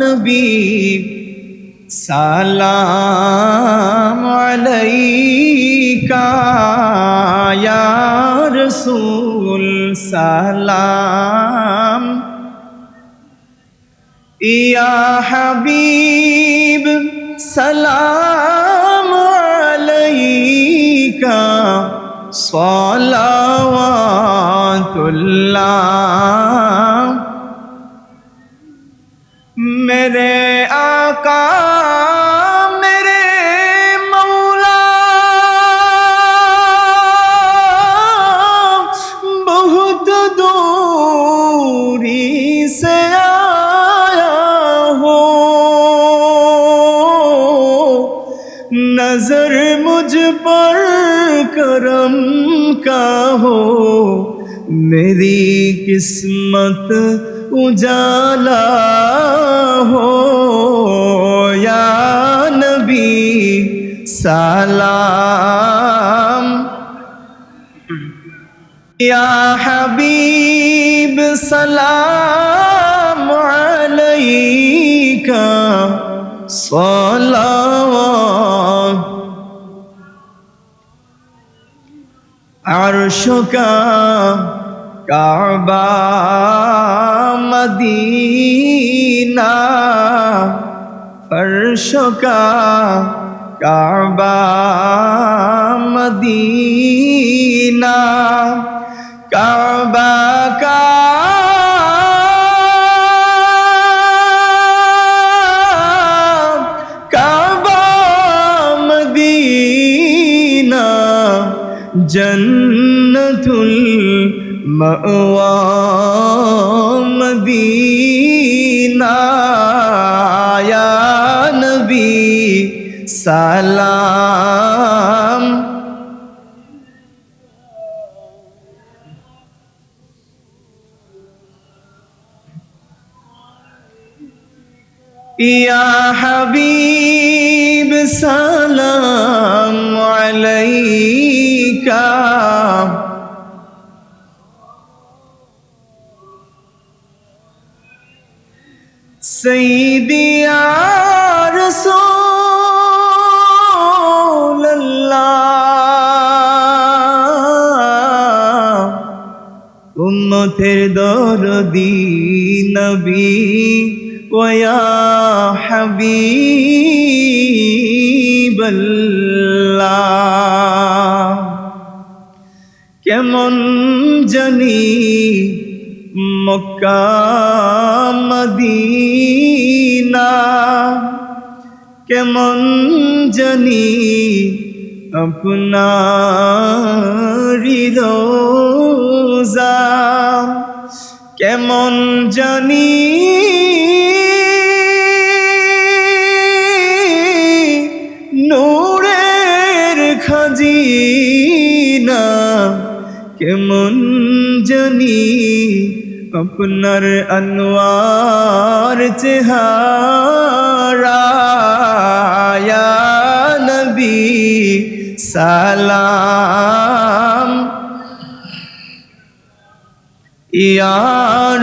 নবী সালাম আলাইকা ইয়া রাসূল সালাম। ইয়া হাবিব সালাম আলাইকা সলাওয়াতুল্লাহ। میرے آقا، میرے مولا، بہت دوری سے آیا ہو نظر مجھ پر کرم کا ہو۔ میری قسمت اجالا يا حبيب سلام عليك صلوات عرشك كعبة مدينة فرشك كعبة مدينة কাবা কাবা মদিনা জন্নতুল মাওয়া মদিনা ইয়া নবী সালাম يا حبيب سلام عليك سيدي يا رسول الله উম্মতের দরদি নবী ওয়া হাবিবাল্লাহ কেমন জানি মক্কা মদিনা। কেমন জানি আপনার রোজা। কেমন জানি কেমন জানি আপনার আনোয়ার চেহারা নবী সালাম ইয়া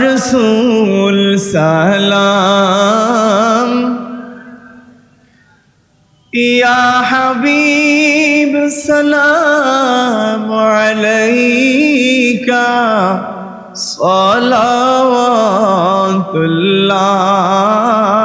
রসুল সালাম ইয়া হাবিব السلام عليك صلوات الله